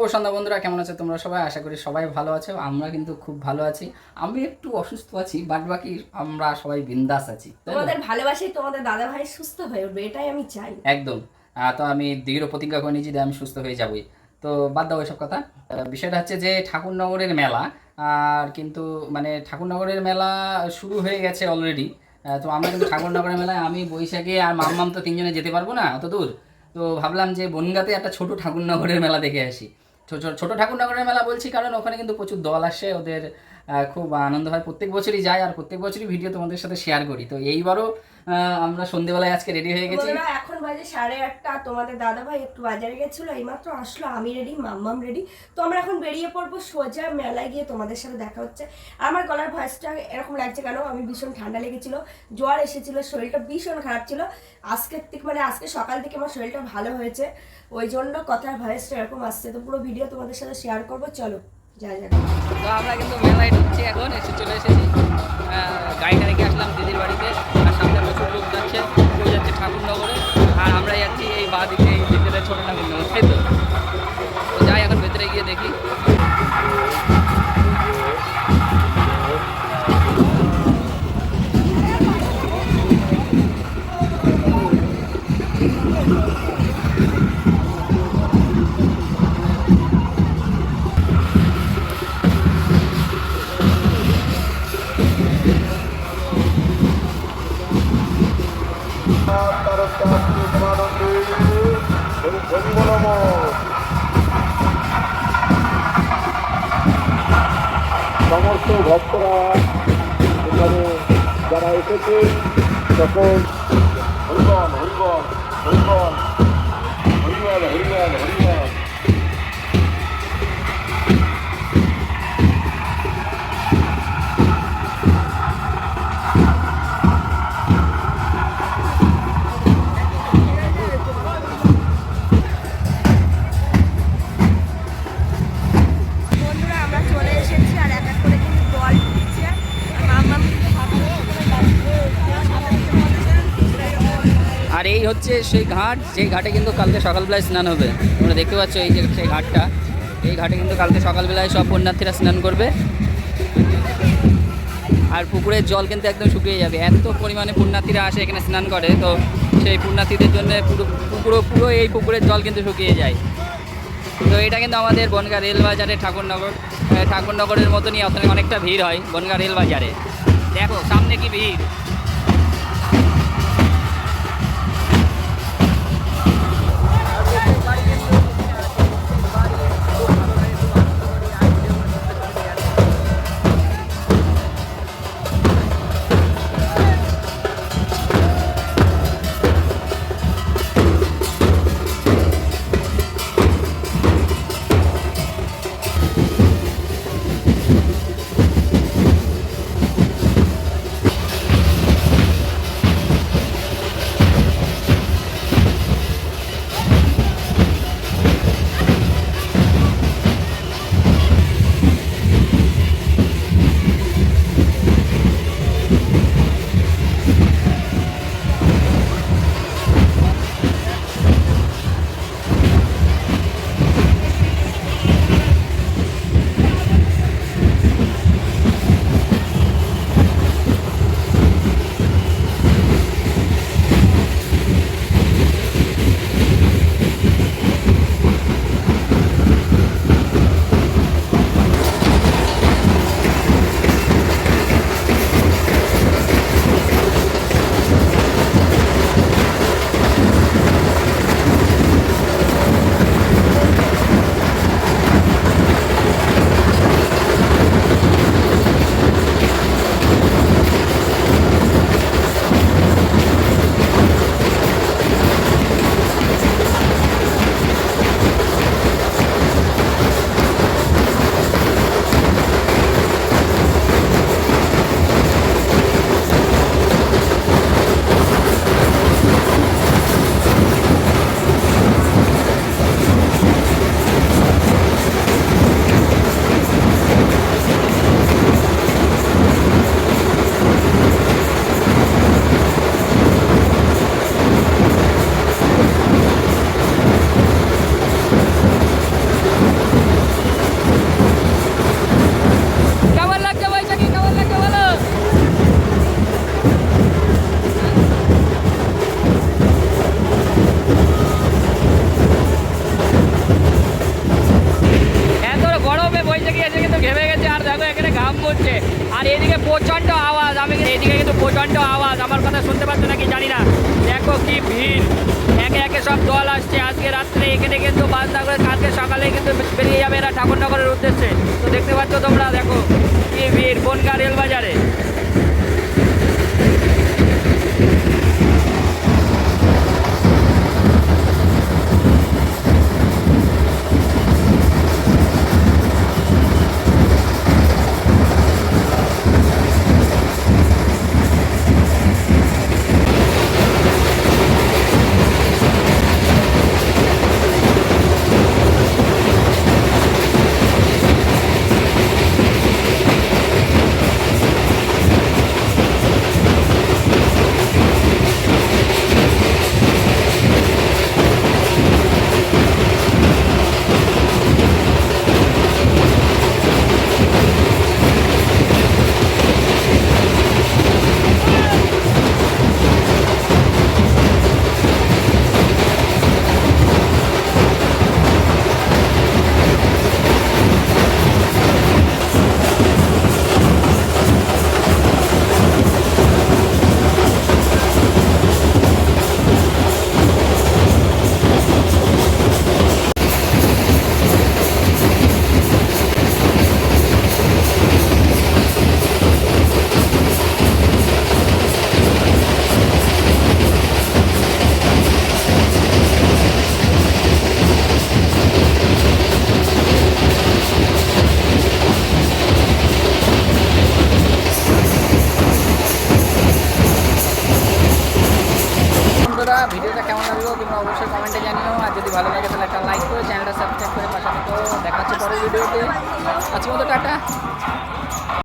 শুভ সন্ধ্যা বন্ধুরা কেমন আছে তোমরা সবাই? আশা করি সবাই ভালো আছো আমরা কিন্তু খুব ভালো আছি। আমি একটু অসুস্থ আছি বাট বাকি আমরা সবাই বিন্দাস আছি? তোমাদের ভালোবাসাই তোমাদের দাদা ভাই সুস্থ হয়ে উঠবে এটাই আমি চাই। একদম। তো আমি দৃঢ় প্রতিজ্ঞা করে নিয়েছি যে আমি সুস্থ হয়ে যাবই। তো বাদ দাও এসব কথা। বিষয়টা হচ্ছে যে ঠাকুরনগরের মেলা আর কিন্তু মানে ঠাকুরনগরের মেলা শুরু হয়ে গেছে অলরেডি তো আমরা কিন্তু ঠাকুরনগরের মেলায় আমি বৈশাখে আর মাম্মাম তো তিনজনে যেতে পারব না অত দূর। তো ভাবলাম যে বনগাতে একটা ছোট ঠাকুরনগরের মেলা দেখে আসি। ছোট ঠাকুর নগরের মেলা বলছি, কারণ ওখানে কিন্তু প্রচুর দল আসে, ওদের খুব আনন্দ হয়। প্রত্যেক বছরই যায় আর প্রত্যেক বছরই ভিডিও তোমাদের সাথে শেয়ার করি। তো এইবারও আমরা সন্ধেবেলায় আজকে রেডি হয়ে গেছি। এখন বাজে সাড়ে আটটা। তোমাদের দাদা ভাই একটু বাজারে গেছিল এইমাত্র আসলো আমি রেডি মাম্মাম রেডি তো আমরা এখন বেরিয়ে পড়ব সোজা মেলায় গিয়ে তোমাদের সাথে দেখা হচ্ছে। আমার গলার ভয়েসটা এরকম লাগছে কেন? আমি ভীষণ ঠান্ডা লেগেছিল জ্বর এসেছিল শরীরটা ভীষণ খারাপ ছিল। আজকের থেকে মানে আজকে সকাল থেকে আমার শরীরটা ভালো হয়েছে। ওই জন্য কথার ভয়েসটা এরকম আসছে। তো পুরো ভিডিও তোমাদের সাথে শেয়ার করব। চলো যা তো আমরা কিন্তু মেলায় ঢুকছি এখন এসে চলে এসেছি। গাড়িটা রেখে আসলাম দিদির বাড়িতে। আর লোক যাচ্ছে, কেউ যাচ্ছে ঠাকুরনগরে, আর আমরা যাচ্ছি এই বা দিকে ভিতরে ছোটো ঠাকুরনগর তাই তো যাই, এখন ভেতরে গিয়ে দেখি। সমস্ত ভক্তরা এখানে যারা এসেছে তখন হরিবন হরিবন হরিবল এই হচ্ছে সেই ঘাট যে ঘাটে কিন্তু কালকে সকালবেলায় স্নান হবে। তোমরা দেখতে পাচ্ছ এই যে সেই ঘাটটা। এই ঘাটে কিন্তু কালকে সকালবেলায় সব পুণ্যার্থীরা স্নান করবে। আর পুকুরের জল কিন্তু একদম শুকিয়ে যাবে। এত পরিমাণে পুণ্যার্থীরা আসে, এখানে স্নান করে। তো সেই পুণ্যার্থীদের জন্য পুরো পুকুরো, পুরো এই পুকুরের জল কিন্তু শুকিয়ে যায়। তো এটা কিন্তু আমাদের বনগা রেল বাজারে ঠাকুরনগর ঠাকুরনগরের মতনই ওখানে অনেকটা ভিড় হয় বনগা রেল বাজারে দেখো, সামনে কি ভিড়? উদ্দেশ্যে। তো দেখতে পাচ্ছ তোমরা দেখো ভিড় বনগা রেল বাজারে তোমরা অবশ্যই কমেন্টে জানিও। আর যদি ভালো লাগে তাহলে একটা লাইক করো চ্যানেলটা সাবস্ক্রাইব করে পাশে থেকো। দেখা পরের ভিডিওতে আজকে মতো টাটা।